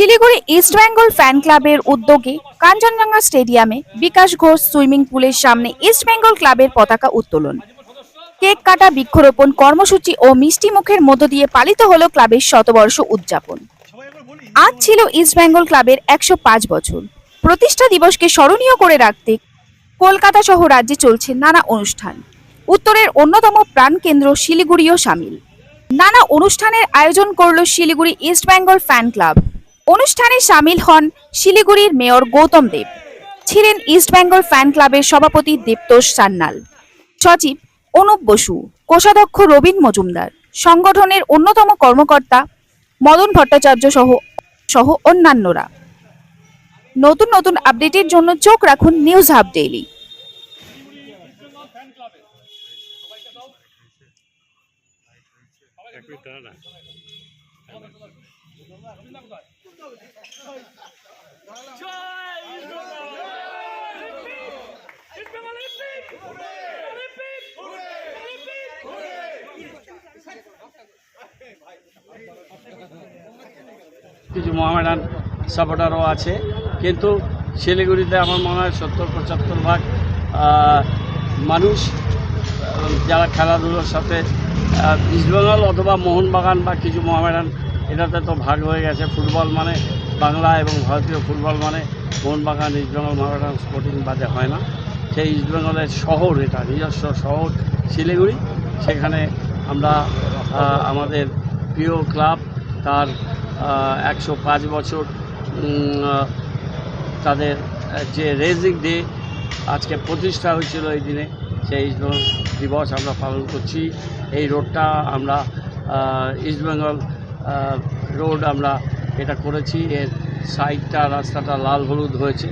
Siliguri East Bengal fan ক্লাবের উদ্যোগে কাঞ্চনজঙ্ঘা স্টেডিয়ামে বিকাশ ঘোষ সুইমিং পুলের সামনে ইস্ট বেঙ্গল ক্লাবের পতাকা উত্তোলন। কেক কাটা, বৃক্ষরোপণ, কর্মসূচি ও মিষ্টি মুখের মধ্য দিয়ে পালিত হলো ক্লাবের শতবর্ষ উদযাপন। আজ ছিল ইস্ট বেঙ্গল ক্লাবের একশো পাঁচ বছর। প্রতিষ্ঠা দিবসকে স্মরণীয় করে রাখতে কলকাতা সহ রাজ্যে চলছে নানা অনুষ্ঠান। উত্তরের অন্যতম প্রাণকেন্দ্র শিলিগুড়িও সামিল। নানা অনুষ্ঠানের আয়োজন করল শিলিগুড়ি ইস্ট বেঙ্গল ফ্যান ক্লাব। অনুষ্ঠানে সামিল হন শিলিগুড়ির মেয়র গৌতম দেব, ছিলেন ইস্ট বেঙ্গল ফ্যান ক্লাবের সভাপতি দেবতোষ সান্যাল, সচিব অনুপ বসু, কোষাধ্যক্ষ রবীন মজুমদার, সংগঠনের অন্যতম কর্মকর্তা মদন ভট্টাচার্য সহ সহ অন্যান্যরা। নতুন নতুন আপডেটের জন্য চোখ রাখুন নিউজ হাব ডেইলি। কিছু মোহামেডান সাপোর্টারও আছে, কিন্তু শিলিগুড়িতে আমার মনে হয় সত্তর পঁচাত্তর ভাগ মানুষ যারা খেলাধুলোর সাথে ইস্টবেঙ্গল অথবা মোহনবাগান বা কিছু মোহামেডান এটাতে তো ভাগ হয়ে গেছে। ফুটবল মানে বাংলা এবং ভারতীয় ফুটবল মানে মোহনবাগান ইস্টবেঙ্গল মোহামেডান স্পোর্টিং বাদে হয় না। সেই ইস্টবেঙ্গলের শহর এটা, নিজস্ব শহর শিলিগুড়ি। সেখানে আমরা আমাদের প্রিয় ক্লাব তার একশো পাঁচ বছর তাদের যে রেজিং ডে আজকে প্রতিষ্ঠা হয়েছিল এই দিনে, সেই ইস্টবেঙ্গল দিবস আমরা পালন করছি। এই রোডটা আমরা ইস্টবেঙ্গল রোড আমরা এটা করেছি। এর সাইডটা রাস্তাটা লাল হলুদ হয়েছে।